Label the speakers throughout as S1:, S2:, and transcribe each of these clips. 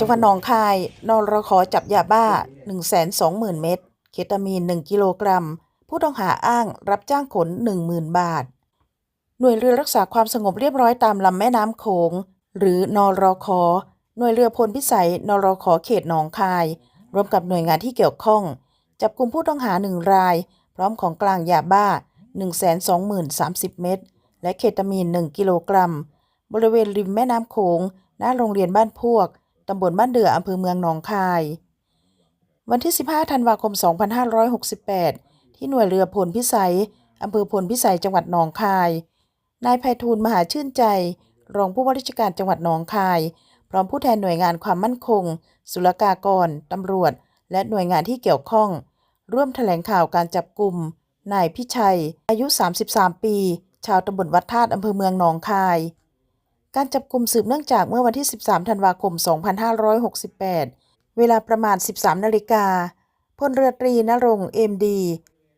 S1: จังหวัดหนองคายนรขอจับยาบ้า 120,000 เม็ด เคตามีน 1 กิโลกรัม ผู้ต้องหาอ้างรับจ้างขน 10,000 บาท หน่วยเรือรักษาความสงบเรียบร้อยตามลำแม่น้ำโขง หรือนรขอหน่วยเรือพลพิสัย นรขอเขตหนองคาย ร่วมกับหน่วยงานที่เกี่ยวข้อง จับกลุ่มผู้ต้องหาหนึ่งราย พร้อมของกลางยาบ้า 120,030 เม็ด และเคตามีน 1 กิโลกรัม บริเวณริมแม่น้ำโขง หน้าโรงเรียนบ้านพวก ตำบลบ้านเดืออำเภอเมืองหนองคาย วันที่ 15 ธันวาคม 2568 ที่หน่วยเรือพลพิสัยอำเภอพลพิสัยจังหวัดหนองคาย นายไพฑูรย์มหาชื่นใจ รองผู้ว่าราชการจังหวัดหนองคาย พร้อมผู้แทนหน่วยงานความมั่นคง ศุลกากร ตำรวจ และหน่วยงานที่เกี่ยวข้อง ร่วมแถลงข่าวการจับกลุ่มนายพิชัย อายุ 33 ปี ชาวตำบลวัดธาตุอำเภอเมืองหนองคาย การจับกลุ่มสืบเนื่องจากเมื่อวันที่ 13 ธันวาคม 2568 เวลาประมาณ 13 นาฬิกาพลเรือตรีนรงค์เอ็มดี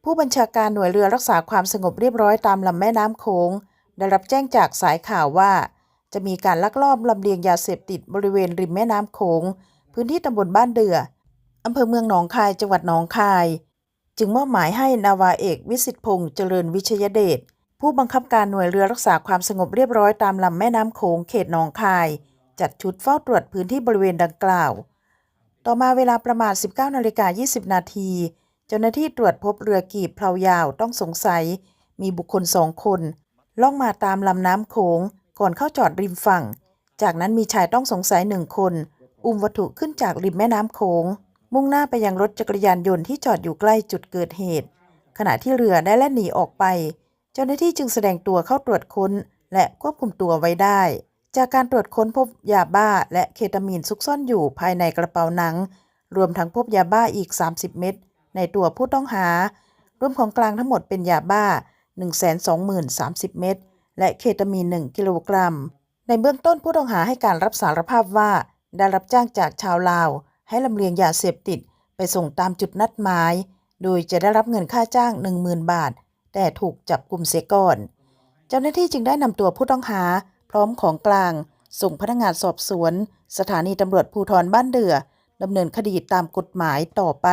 S1: ผู้บัญชาการหน่วยเรือรักษาความสงบเรียบร้อยตามลำแม่น้ำโขงได้รับแจ้งจากสายข่าวว่า จะมีการลักลอบลำเลียงยาเสพติดบริเวณริมแม่น้ำโขงพื้นที่ตำบลบ้านเดืออำเภอเมืองหนองคายจังหวัดหนองคาย จึงมอบหมายให้นาวาเอกวิสิทธิพงษ์เจริญวิชยเดช ผู้บังคับการหน่วยเรือรักษาความสงบเรียบร้อยตามลำแม่น้ำโขงเขตหนองคาย จัดชุดเฝ้าตรวจพื้นที่บริเวณดังกล่าว ต่อมาเวลาประมาณ 19นาฬิกา20 นาที เจ้าหน้าที่ตรวจพบเรือกีบเพลายาวต้องสงสัย มีบุคคลสองคน ล่องมาตามลำน้ำโขงก่อนเข้าจอดริมฝั่ง จากนั้นมีชายต้องสงสัยหนึ่งคน อุ้มวัตถุขึ้นจากริมแม่น้ำโขงมุ่งหน้าไปยังรถจักรยานยนต์ที่จอดอยู่ใกล้จุดเกิดเหตุ ขณะที่เรือได้แล่นหนีออกไป เจ้าหน้าที่จึงแสดงตัวเข้าตรวจค้น และควบคุมตัวไว้ได้ จากการตรวจค้นพบยาบ้าและเคตามีนซุกซ่อนอยู่ภายในกระเป๋าหนัง รวมทั้งพบยาบ้าอีก 30 เม็ดในตัวผู้ต้องหา รวมของกลางทั้งหมดเป็นยาบ้า 120,030 เม็ดและเคตามีน 1 กิโลกรัม ในเบื้องต้นผู้ต้องหาให้การรับสารภาพว่า ได้รับจ้างจากชาวลาว ให้ลำเลียงยาเสพติด ไปส่งตามจุดนัดหมาย โดยจะได้รับเงินค่าจ้าง 10,000 บาท แต่ถูกจับกลุ่มเสียก่อน เจ้าหน้าที่จึงได้นำตัวผู้ต้องหา พร้อมของกลาง ส่งพนักงานสอบสวน สถานีตำรวจภูธรบ้านเดือดำเนินคดีตามกฎหมายต่อไป